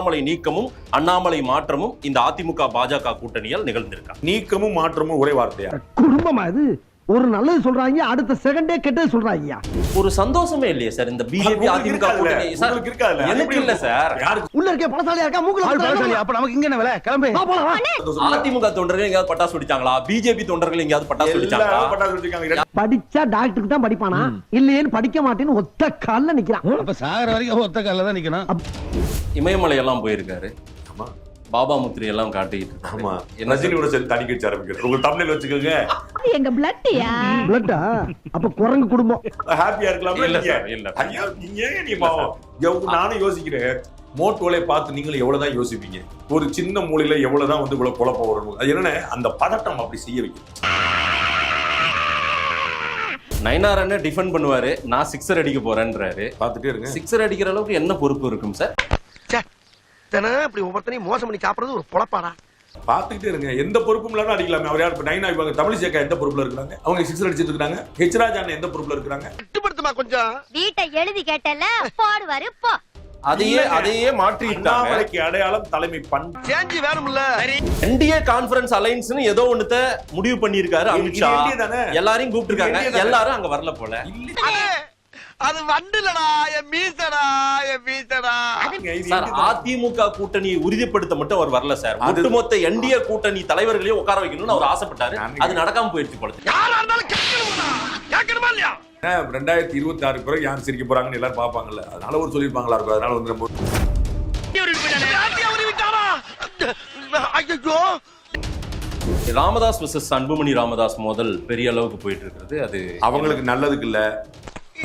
அண்ணாமலை நீக்கமும் அண்ணாமலை மாற்றமும் இந்த அதிமுக பாஜக கூட்டணியால் நிகழ்ந்திருக்கா? நீக்கமும் மாற்றமும் ஒரே வார்த்தையா? குடும்பமா இது? ஒரு நல்லது சொல்றாங்க அடுத்த செகண்டே கெட்டது சொல்றாங்க ஒரு சந்தோஷமே இல்லையே சார் இந்த பிஜேபி அதிமுக எனக்கு இல்ல? சார். உள்ள இருக்க பழசாலியா இருக்கா? மூக்குல அப்ப நமக்கு இங்க என்ன வேலை? கிளம்பு? அதிமுக தொண்டர்கள் எங்கேயாவது பட்டாசு வெடிச்சாங்களா? பிஜேபி தொண்டர்கள் எங்கேயாவது பட்டாசு வெடிச்சாங்களா. படிச்சா டாக்டருக்கு தான் படிப்பானா? இல்லையேன்னு படிக்க மாட்டேன்னு ஒத்த கால்ல நிக்கிறான். அப்ப சாகர வரைக்கும் ஒத்த கால தான் நிக்கணும். இமயமலை எல்லாம் போயிருக்காரு. பாபா முத்திரை எல்லாம் காட்டிட்டு. ஆமா. என்ன ரஜினியோட சேர்ந்து தனி கட்சி ஆரம்பிக்கிறது. உங்க thumbnail வச்சுக்கோங்க. எங்க பிளட்டியா பிளட்டா அப்ப குரங்கு குடும்பம். Happy ஆ இருக்கலாமா இல்ல இல்ல. ஐயா, நீங்க ஏன் நீ பாவம்? நானும் யோசிக்கிறேன். மோட்டோலே பார்த்து நீங்களும் எவ்வளவுதான் யோசிப்பீங்க? ஒரு சின்ன மூலையில எவ்வளவுதான் வந்து இவ்வளவு குழப்பம் வரும்? அது என்னன்னா அந்த பதட்டம் அப்படி செய்ய வைக்கும். நயனார் அண்ணன் டிஃபெண்ட் பண்ணுவாரு. நான் சிக்ஸர் அடிக்க போறேன்றாரு. பார்த்துட்டே இருங்க. சிக்ஸர் அடிக்கிற அளவுக்கு என்ன பொறுப்பு இருக்கும் சார் தினம் இப்படி ஒவ்வொருத்தனையும் மோசம் பண்ணி சாப்பிடுறது ஒரு பொழப்பாடா. பார்த்துக்கிட்டே இருங்க. எந்த பொறுப்பும் இல்லாம அடிக்கலாமே. அவர் யார்? இப்ப நைனா இவங்க தமிழ் சேக்கா எந்த பொறுப்புல இருக்காங்க அவங்க சிக்ஸர் அடிச்சிட்டு இருக்காங்க. ஹெச்ராஜ் அண்ணன் எந்த பொறுப்புல இருக்காங்க கட்டுப்படுத்துமா கொஞ்சம்? வீட்டை எழுதி கேட்டல போடுவாரு போ. அதையே. அதையே மாற்றிட்டாங்க. அண்ணாமலைக்கு அடையாளம் தலைமை பண் சேஞ்சி வேணும்ல. என்டிஏ கான்ஃபரன்ஸ் அலைன்ஸ்னு ஏதோ ஒண்ணுத்த முடிவு பண்ணிருக்காரு அமித்ஷா? எல்லாரையும் NDA தானே? எல்லாரும் அங்க வரல போல. அது வண்டுலடா என் மீசடா என் மீசடா. இது சார்? அதிமுக கூட்டணியை உறுதிப்படுத்த மட்டும் அவர் வரல சார். ஒட்டுமொத்த என்டிஏ கூட்டணி தலைவர்களையும் உட்கார வைக்கணும்னு அவர் ஆசைப்பட்டாரு. அது நடக்காம போயிடுச்சு போல யாரா இருந்தாலும் கேட்கணுமா கேட்கணுமா இல்லையா? ரெண்டாயிரத்தி இருபத்தி ஆறு பிறகு யார் சிரிக்க போறாங்கன்னு எல்லாரும் பார்ப்பாங்கல்ல. அதனால ஒரு சொல்லியிருப்பாங்களா இருக்கும். அதனால வந்து நம்ம ஐயோ ராமதாஸ் vs அன்புமணி ராமதாஸ் மோதல் பெரிய அளவுக்கு போயிட்டு இருக்கிறது அது அவங்களுக்கு நல்லதுக்கு இல்ல.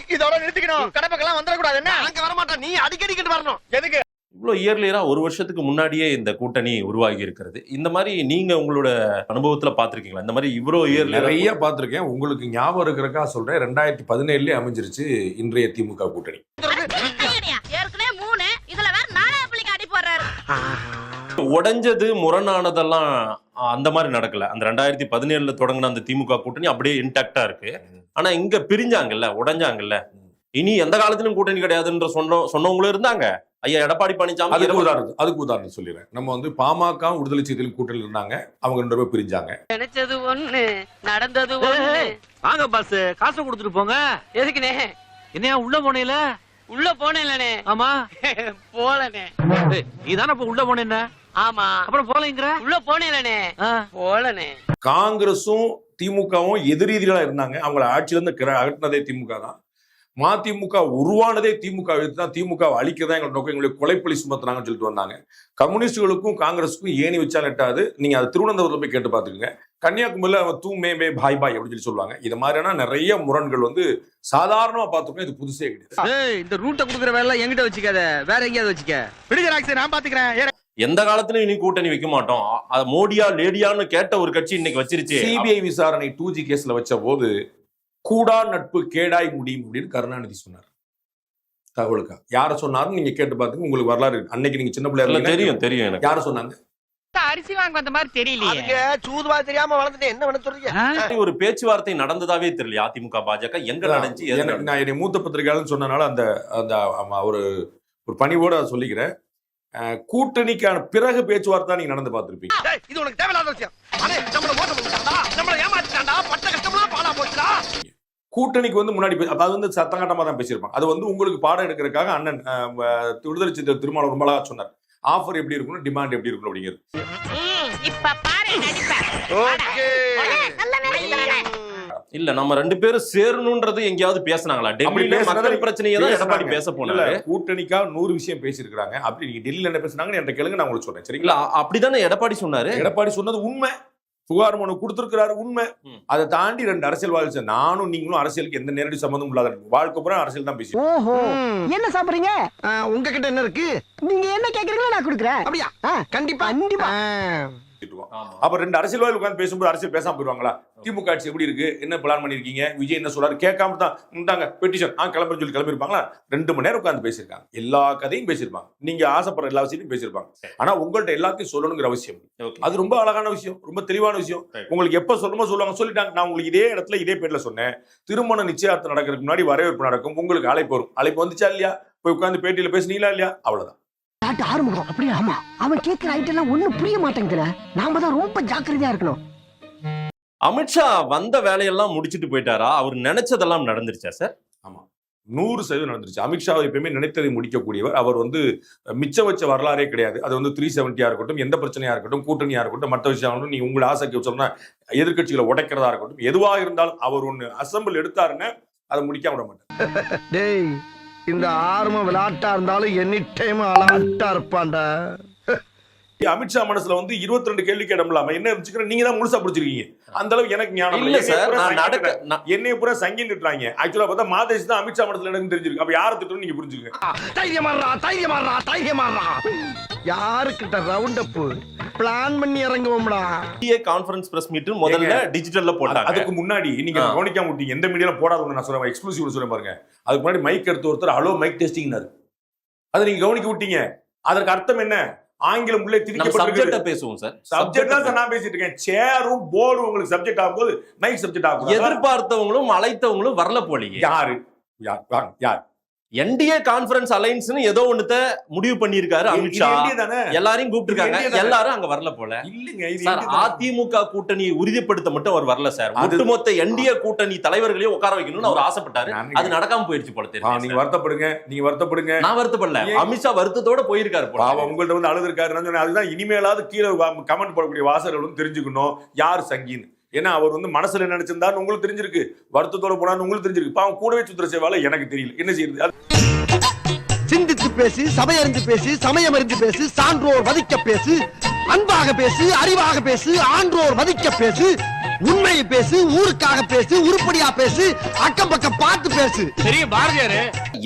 இதோட நிறுத்திக்கணும். கடப்பக்கெல்லாம் வந்துடக்கூடாது. என்ன? அங்க வர மாட்டேன் நீ அடிக்கடிக்கிட்டு வரணும். எதுக்கு? இவ்வளவு இயர்லியரா ஒரு வருஷத்துக்கு முன்னாடியே இந்த கூட்டணி உருவாகி இருக்கிறது. இந்த மாதிரி நீங்க உங்களோட அனுபவத்துல பாத்திருக்கீங்களா இந்த மாதிரி இவ்வளவு இயர்லியரா நிறைய பார்த்திருக்கேன். உங்களுக்கு ஞாபகம் இருக்கிறக்கா சொல்றேன். ரெண்டாயிரத்தி பதினேழுலயே அமைஞ்சிருச்சு இன்றைய திமுக கூட்டணி. உடைஞ்சது முரணானதெல்லாம் அந்த மாதிரி நடக்கல. அந்த ரெண்டாயிரத்தி பதினேழுல தொடங்கின அந்த திமுக கூட்டணி அப்படியே இன்டாக்டா இருக்கு. ஆனா இங்க பிரிஞ்சாங்கல்ல உடைஞ்சாங்கல்ல. இனி எந்த காலத்திலும் கூட்டணி கிடையாதுன்ற சொன்ன சொன்னவங்களும் இருந்தாங்க. ஐயா எடப்பாடி பழனிசாமி அதுக்கு உதாரணம் அதுக்கு உதாரணம் சொல்லிடுறேன். நம்ம வந்து பாமக விடுதலை செய்தியில் கூட்டணி இருந்தாங்க. அவங்க ரெண்டு பேரும் பிரிஞ்சாங்க. நினைச்சது ஒண்ணு நடந்தது ஒண்ணு. வாங்க பாஸ் காசு கொடுத்துட்டு போங்க. எதுக்குனே என்னையா உள்ள போனேல உள்ள போனேன்லனே ஆமா. போலனே நீ தானே இப்ப உள்ள போனேன்ன ஆமா. அப்புறம் போலங்கிற? உள்ள போனேன்லனே போலனே காங்கிரஸும் திமுகவும் எதிரீதிகளா இருந்தாங்க. அவங்கள ஆட்சியில இருந்து கிர- அகற்றினதே திமுக தான். மதிமுக உருவானதே திமுக. எடுத்து தான் திமுக அழிக்கதான் எங்களோட நோக்கம். எங்களுக்கு கொலைப்பலி சுமத்துனாங்கன்னு சொல்லிட்டு வந்தாங்க. கம்யூனிஸ்டுகளுக்கும் காங்கிரஸுக்கும் ஏணி வச்சால் எட்டாது நீங்க அது திருவனந்தபுரத்துல போய் கேட்டு பார்த்துக்கோங்க. கன்னியாகுமரியில அவன் தூ மே மே பாய் பாய் அப்படின்னு சொல்லி சொல்லுவாங்க. இது மாதிரியான நிறைய முரண்கள் வந்து சாதாரணமா பார்த்துக்கோங்க இது புதுசே கிடையாது. ஏய் இந்த ரூட்டை குடுக்குற வேலை என்கிட்ட வச்சுக்காத. வேற எங்கேயாவது வச்சுக்க. விடுங்க நான் பாத்துக்கிறேன் எந்த காலத்திலும் இனி கூட்டணி வைக்க மாட்டோம். மோடியா லேடியான்னு கேட்ட ஒரு கட்சி இன்னைக்கு வச்சிருச்சு. சிபிஐ விசாரணை டூ ஜி கேஸ்ல வச்ச போது கூடா நட்பு கேடாய் முடியும் அப்படின்னு கருணாநிதி சொன்னார். தகவலுக்கா? யார சொன்னாருன்னு நீங்க கேட்டு பார்த்துங்க உங்களுக்கு வரலாறு இருக்கு. அன்னைக்கு நீங்க சின்ன பிள்ளையா. தெரியும் தெரியும் எனக்கு. யார சொன்னாங்க? அரிசி வாங்க வந்த மாதிரி தெரியலையே. சூதுவா தெரியாம வளர்ந்துட்டு என்ன பண்ண சொல்றீங்க? ஒரு பேச்சுவார்த்தை நடந்ததாவே தெரியல அதிமுக பாஜக. எங்க நடந்துச்சு எது எனக்கு நடந்துச்சு? நான் என்னை மூத்த பத்திரிகையாளர் சொன்னனால அந்த அந்த ஒரு ஒரு பணிவோட அதை சொல்லிக்கிறேன். கூட்டணிக்கான பிறகு பேச்சுவார்த்தை நீங்க நடந்து பார்த்திருப்பீங்க. இது உனக்கு தேவையில்லாத விஷயம் அடே நம்மள மோசம் பண்ணிட்டான்டா நம்மள ஏமாத்திட்டான்டா பட்ட கஷ்டம்லாம் பாலா போச்சுடா கூட்டணிக்கு வந்து முன்னாடி அது வந்து சத்தங்கட்டமா தான் பேசியிருப்பாங்க. அது வந்து உங்களுக்கு பாடம் எடுக்கிறதுக்காக அண்ணன் விடுதலை சித்த திருமாவளவன் ரொம்ப அழகா சொன்னார். ஆஃபர் எப்படி இருக்கணும் டிமாண்ட் எப்படி இருக்கணும் அப்படிங்கிறது. இப்ப பாரு ஓகே. நல்ல வேலை இல்ல நம்ம ரெண்டு பேரும் சேரணும்ன்றது எங்கேயாவது பேசுனாங்களா? டெல்லியில மக்கள் பிரச்சனையை தான் எடப்பாடி. பேச போனாரு. கூட்டணிக்கா நூறு விஷயம் பேசியிருக்காங்க அப்படி நீங்க டெல்லியில என்ன பேசுனாங்கன்னு என்கிட்ட கேளுங்க நான் உங்களுக்கு சொல்றேன். சரிங்களா? அப்படிதானே எடப்பாடி சொன்னாரு? எடப்பாடி சொன்னது உண்மை. புகார் மனு கொடுத்திருக்கிறாரு உண்மை. அதை தாண்டி ரெண்டு அரசியல்வாதி நானும் நீங்களும் அரசியலுக்கு எந்த நேரடி சம்பந்தம் இல்லாத வாழ்க்கை பூரா அரசியல் தான் பேசி ஓஹோ என்ன சாப்பிடுறீங்க? உங்ககிட்ட என்ன இருக்கு? நீங்க என்ன கேக்குறீங்களோ நான் கொடுக்குறேன். அப்படியா? கண்டிப்பா. கண்டிப்பா. அப்ப ரெண்டு அரசியல்வாதி உட்கார்ந்து பேசும்போது அரசியல் பேசாம போயிருவாங்களா திமுக ஆட்சி எப்படி இருக்கு? என்ன பிளான் பண்ணிருக்கீங்க விஜய் என்ன சொல்றாரு? கேட்காம தான் பெட்டிஷன் ஆ கிளம்புன்னு சொல்லி கிளம்பிருப்பாங்களா ரெண்டு மணி நேரம் உட்கார்ந்து பேசியிருக்காங்க. எல்லா கதையும் பேசியிருப்பாங்க. நீங்க ஆசைப்படுற எல்லா விஷயத்தையும் பேசியிருப்பாங்க. ஆனா உங்கள்ட்ட எல்லாத்தையும் சொல்லணுங்கிற அவசியம். அது ரொம்ப அழகான விஷயம் ரொம்ப தெளிவான விஷயம். உங்களுக்கு எப்ப சொல்லணுமோ சொல்லுவாங்க. சொல்லிட்டாங்க. நான் உங்களுக்கு இதே இடத்துல இதே பேர்ல சொன்னேன். திருமண நிச்சயார்த்தம் நடக்கிறதுக்கு முன்னாடி வரவேற்பு நடக்கும். உங்களுக்கு அழைப்பு வரும். அழைப்பு வந்துச்சா இல்லையா? போய் உட்கார்ந்து பேட்டியில பேசுனீங்களா இல்லையா? அவ்வளவுதான். டாட்டு ஆறுமுகம். அப்படியா ஆமா. அவன் கேட்கிற ஐட்டம் எல்லாம் ஒண்ணும் புரிய மாட்டேங்குதுல. நாம தான் ரொம்ப ஜாக்கிரதையா இருக்கணும். அமித்ஷா வந்த வேலையெல்லாம் முடிச்சிட்டு போயிட்டாரா? அவர் நினைச்சதெல்லாம் நடந்துருச்சா சார்? நூறு சதவீதம் நடந்துருச்சு. அமித்ஷா எப்பயுமே நினைத்ததை முடிக்கக்கூடியவர். அவர் வந்து மிச்சம் வச்ச வரலாறே கிடையாது. அது வந்து த்ரீ செவன்ட்டியா இருக்கட்டும் எந்த பிரச்சனையா இருக்கட்டும் கூட்டணியா இருக்கட்டும் மற்ற விஷயம் இருக்கட்டும் நீ உங்களை ஆசைக்கு சொன்னா எதிர்க்கட்சிகளை உடைக்கிறதா இருக்கட்டும் எதுவாக இருந்தாலும் அவர் ஒன்று அசம்பிள் எடுத்தாருன்னா அதை முடிக்காம விட மாட்டார். டேய் இந்த ஆர்ம விளையாட்டா இருந்தாலும் எனி டைம் அலாட்டா இருப்பான்டா. அமித்ஷா மனசுல வந்து 22 ரெண்டு கேள்வி கேடலாம என்ன வச்சுக்கிறேன்? நீங்க தான் முழுசா பிடிச்சிருக்கீங்க அந்த அளவுக்கு எனக்கு ஞானம் இல்ல. சார் நடக்க என்னைய பூரா சங்கி திட்டுறாங்க. ஆக்சுவலா பார்த்தா மாதேஷ் தான் அமித்ஷா மனசுல எனக்கு தெரிஞ்சிருக்கு. அப்ப யாரை திட்டணும் நீங்க புரிஞ்சுக்கங்க. தைரியமாடுறா தைரியமாடுறா தைரியமாடுறா யாருக்கிட்ட ரவுண்ட் அப் பிளான் பண்ணி இறங்குவோம்டா. NDA கான்ஃபரன்ஸ் பிரஸ் மீட் முதல்ல டிஜிட்டல்ல போட்டாங்க. அதுக்கு முன்னாடி நீங்க. கவனிக்காம விட்டீங்க. எந்த மீடியால போடாத ஒண்ணு நான் சொல்றேன். எக்ஸ்க்ளூசிவ் சொல்றேன் பாருங்க. அதுக்கு முன்னாடி மைக் எடுத்து ஒருத்தர் ஹலோ மைக் டெஸ்டிங்னாரு அதை நீங்க கவனிக்க விட்டீங்க. அதற்கு அர்த்தம் என்ன? ஆங்கிலம் உள்ளே நம்ம திணிக்கப்பட்டிருக்கு சப்ஜெக்ட பேசுவோம் சார் சப்ஜெக்ட் தான் சார் நான் பேசிட்டு இருக்கேன். சேரும் போர்டும் உங்களுக்கு சப்ஜெக்ட் ஆகும்போது மைக் சப்ஜெக்ட் ஆகும் எதிர்பார்த்தவங்களும் அழைத்தவங்களும் வரல போலீங்க. யாரு? யார்? யார்? என்டிஏ கான்ஃபரன்ஸ் அலைன்ஸ்னு ஏதோ ஒண்ணுத்த முடிவு பண்ணியிருக்காரு இது அமித்ஷா. எல்லாரையும் கூப்பிட்டுருக்காங்க? எல்லாரும் அங்க வரல போல. இல்லைங்க? அதிமுக கூட்டணி உறுதிப்படுத்த மட்டும் அவர் வரல சார். ஒட்டுமொத்த என்டிஏ கூட்டணி தலைவர்களையும் உட்கார வைக்கணும்னு அவர் ஆசைப்பட்டாரு. அது நடக்காம போயிடுச்சு போல தெரியும் நீங்க. வருத்தப்படுங்க நீங்க வருத்தப்படுங்க. நான் வருத்தப்படல? அமித்ஷா வருத்தத்தோட போயிருக்காரு போல. பாவம் உங்கள்ட்ட வந்து அழுது இருக்காரு அதுதான் இனிமேலாவது கீழே கமெண்ட் போடக்கூடிய வாசகர்கள் வந்து தெரிஞ்சுக்கணும். யார் சங்கின்னு. ஏன்னா அவர் வந்து மனசுல நினைச்சிருந்தாரு உங்களுக்கு தெரிஞ்சிருக்கு. வருத்தத்தோட போனான்னு உங்களுக்கு தெரிஞ்சிருக்கு. பாவம் கூடவே சுத்திர சேவால எனக்கு தெரியல. என்ன செய்யுது சிந்தித்து பேசு சபையறிந்து பேசு சமயம் அறிந்து பேசு சான்றோர் மதிக்க பேசு அன்பாக பேசு அறிவாக பேசு ஆன்றோர் மதிக்க பேசு உண்மையை பேசு ஊருக்காக பேசு உருப்படியா பேசு அக்கம் பக்கம் பார்த்து பேசு. பெரிய பாரதியாரு.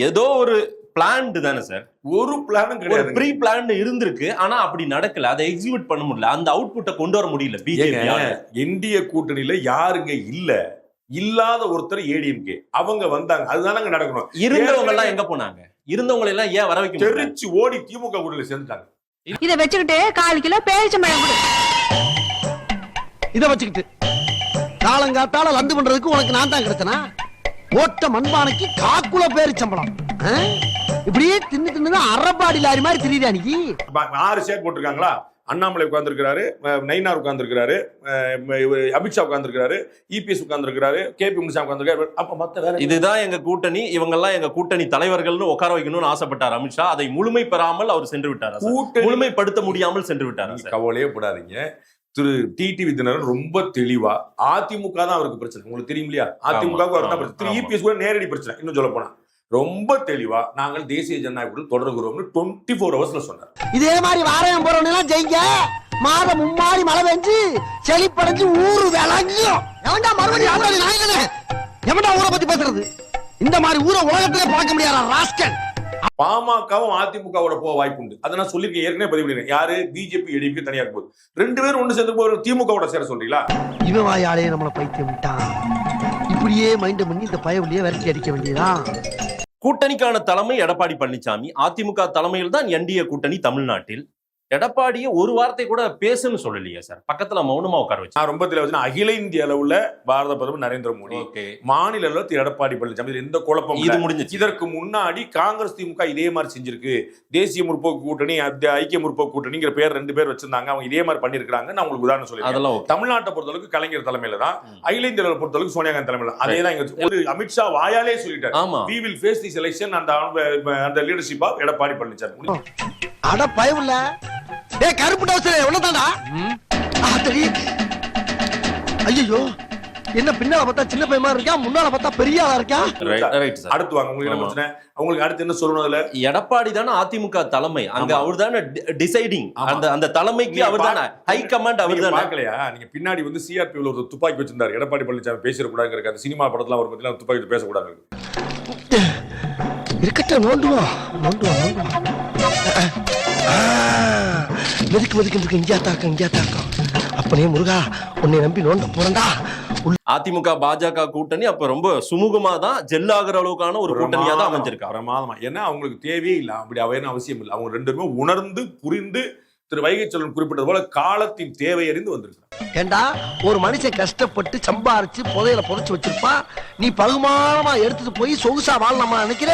ஏதோ ஒரு பிளான்டு தானே சார் ஒரு பிளானும் ஒரு கிடையாது ப்ரீ பிளான் இருந்திருக்கு ஆனா அப்படி நடக்கல. அதை எக்ஸிக்யூட் பண்ண முடியல. அந்த அவுட்புட்டை கொண்டு வர முடியல பிஜேபி என்டிஏ கூட்டணியில யாருங்க இல்ல? இல்லாத ஒருத்தர் ஏடிஎம்கே அவங்க வந்தாங்க. அதுதானங்க நடக்கணும். இருந்தவங்க எல்லாம் எங்க போனாங்க? இருந்தவங்க எல்லாம் ஏன் வர வைக்க தெரிச்சு ஓடி திமுக கூட்டணியில சேர்ந்துட்டாங்க. இத வச்சுக்கிட்டு கால் கிலோ பேரிச்சம்பழம் கொடு. இத வச்சுக்கிட்டு காலங்காத்தால லந்து பண்றதுக்கு உனக்கு நான் தான் கிடைச்சனா? ஓட்ட மண்பானைக்கு காக்குல பேரு சம்பளம் ஆ? இப்படியே தின்னு தின்னு அரபாடி லாரி மாதிரி தெரியுது அன்னைக்கு. ஆறு சேர் போட்டிருக்காங்களா? Annamalai உட்கார்ந்துருக்கிறாரு Nainar உட்கார்ந்துருக்கிறாரு Amit Shah உட்கார்ந்துருக்கிறாரு EPS உட்கார்ந்துருக்கிறாரு K P Munisamy உட்கார்ந்துருக்காரு அப்ப மத்த வேற இதுதான் எங்க கூட்டணி இவங்க எல்லாம் எங்க கூட்டணி தலைவர்கள்னு உட்கார வைக்கணும்னு ஆசைப்பட்டார் அமித்ஷா. அதை முழுமை பெறாமல் அவர் சென்று விட்டாரா முழுமைப்படுத்த முடியாமல் சென்று விட்டாரா கவலையே படாதீங்க. திரு டிடிவி தினகரன் ரொம்ப தெளிவா அதிமுக தான் அவருக்கு பிரச்சனை. உங்களுக்கு தெரியும் இல்லையா? அதிமுக ஆமா, அவர் தான் பிரச்சனை. திரு. இபிஎஸ் கூட நேரடி பிரச்சனை இன்னும் சொல்ல போனா. ரொம்ப தெளிவா நாங்கள் தேசிய ஜனநாயக கூட்டத்தில் தொடர்கிறோம்னு டுவெண்ட்டி ஃபோர் ஹவர்ஸ்ல சொன்னார். இதே மாதிரி வாரம் போறவங்க ஜெயிங்க. மாதம் மும்மாறி மழை பெஞ்சு செழிப்படைஞ்சு ஊரு விளங்கும். எவன்டா மறுபடியும் நாயகனே? எவன்டா ஊரை பத்தி பேசுறது? இந்த மாதிரி ஊரை உலகத்திலே பார்க்க முடியாதா ராஸ்கல்? பாமகவும் அதிமுகவோட போக வாய்ப்பு உண்டு. அதை நான் சொல்லியிருக்கேன் ஏற்கனவே பதிவு பண்ணிருக்கேன் யாரு பிஜேபி ஏடிபி தனியா இருக்கும் போது. ரெண்டு பேரும் ஒன்று சேர்ந்து போய் திமுகவோட சேர சொல்றீங்களா? இவன் வாயாலே நம்மளை பைத்தியம் விட்டான். இப்படியே மைண்ட் பண்ணி இந்த பயவுலயே விரட்டி அடிக்க வேண்டியதான் கூட்டணிக்கான தலைமை எடப்பாடி பழனிசாமி அதிமுக தலைமையில் தான் என்டிஏ கூட்டணி தமிழ்நாட்டில். எடப்பாடியை ஒரு வார்த்தை கூட பேசுன்னு சொல்லலையே சார். பக்கத்துல மௌனமா உட்கார வச்சு. நான் ரொம்ப தெளிவா அகில இந்திய அளவுல பாரத பிரதமர் நரேந்திர மோடி. மாநில அளவில் திரு எடப்பாடி பழனிசாமி எந்த குழப்பம் இது. முடிஞ்சிச்சு. இதற்கு முன்னாடி காங்கிரஸ் திமுக இதே மாதிரி செஞ்சிருக்கு. தேசிய முற்போக்கு கூட்டணி ஐக்கிய முற்போக்கு கூட்டணிங்கிற பேர் ரெண்டு பேர் வச்சிருந்தாங்க. அவங்க இதே மாதிரி பண்ணிருக்காங்க நான் உங்களுக்கு உதாரணம் சொல்லி அதெல்லாம் தமிழ்நாட்டை பொறுத்தளவுக்கு கலைஞர் தலைமையில தான். அகில இந்திய அளவில் பொறுத்தளவுக்கு சோனியா காந்தி தலைமையில அதே தான் ஒரு அமித்ஷா வாயாலே சொல்லிட்டாரு. ஆமா. We will face this election அந்த அந்த லீடர்ஷிப் ஆஃப் எடப்பாடி பழனிசாமி. முடிஞ்சு. அட பயவுல. டேய் கருப்பு டவுசர் எவ்வளவுதான்டா ஆத்தடி ஐயோ என்ன பின்னால பார்த்தா சின்ன பையன் மாதிரி இருக்கா? முன்னால பார்த்தா பெரிய ஆளா இருக்கா? ரைட் சார் அடுத்து வாங்க உங்களுக்கு என்ன. பிரச்சனை? உங்களுக்கு அடுத்து என்ன சொல்லணும் அதுல? எடப்பாடி தானே அதிமுக தலைமை. அங்க. அவர் தானே டிசைடிங். அந்த அந்த தலைமைக்கு அவர் தானே ஹை கமாண்ட் அவர் தானே பார்க்கலையா நீங்க பின்னாடி வந்து சிஆர்பி ஒரு துப்பாக்கி வச்சிருந்தாரு. எடப்பாடி பழனிசாமி பேசிடக்கூடாது அந்த சினிமா படத்துல அவர் பத்தி துப்பாக்கி பேசக்கூடாது. இருக்கட்டும் நோண்டுவோம். நோண்டுவோம் நோண்டுவோம். வெதுக்கு வெதுக்கு இங்கேயா தாக்கம் இங்கேயா தாக்கம் அப்பனே முருகா உன்னை நம்பி நோண்ட போறேன்டா. அதிமுக பாஜக கூட்டணி அப்ப ரொம்ப சுமூகமா தான் ஜெல் ஆகுற அளவுக்கான ஒரு கூட்டணியா தான் அமைஞ்சிருக்கா. பிரமாதமா. ஏன்னா அவங்களுக்கு தேவையே இல்லை. அப்படி அவையான அவசியம் இல்லை. அவங்க ரெண்டு பேருமே உணர்ந்து புரிந்து திரு வைகை செல்வன் குறிப்பிட்டது போல காலத்தின் தேவை அறிந்து வந்திருக்கிறார். ஏண்டா ஒரு மனுஷன் கஷ்டப்பட்டு சம்பாரிச்சு புதையில புதைச்சு வச்சிருப்பான். நீ பகுமானமா எடுத்துட்டு போய் சொகுசா வாழலாமா நினைக்கிற?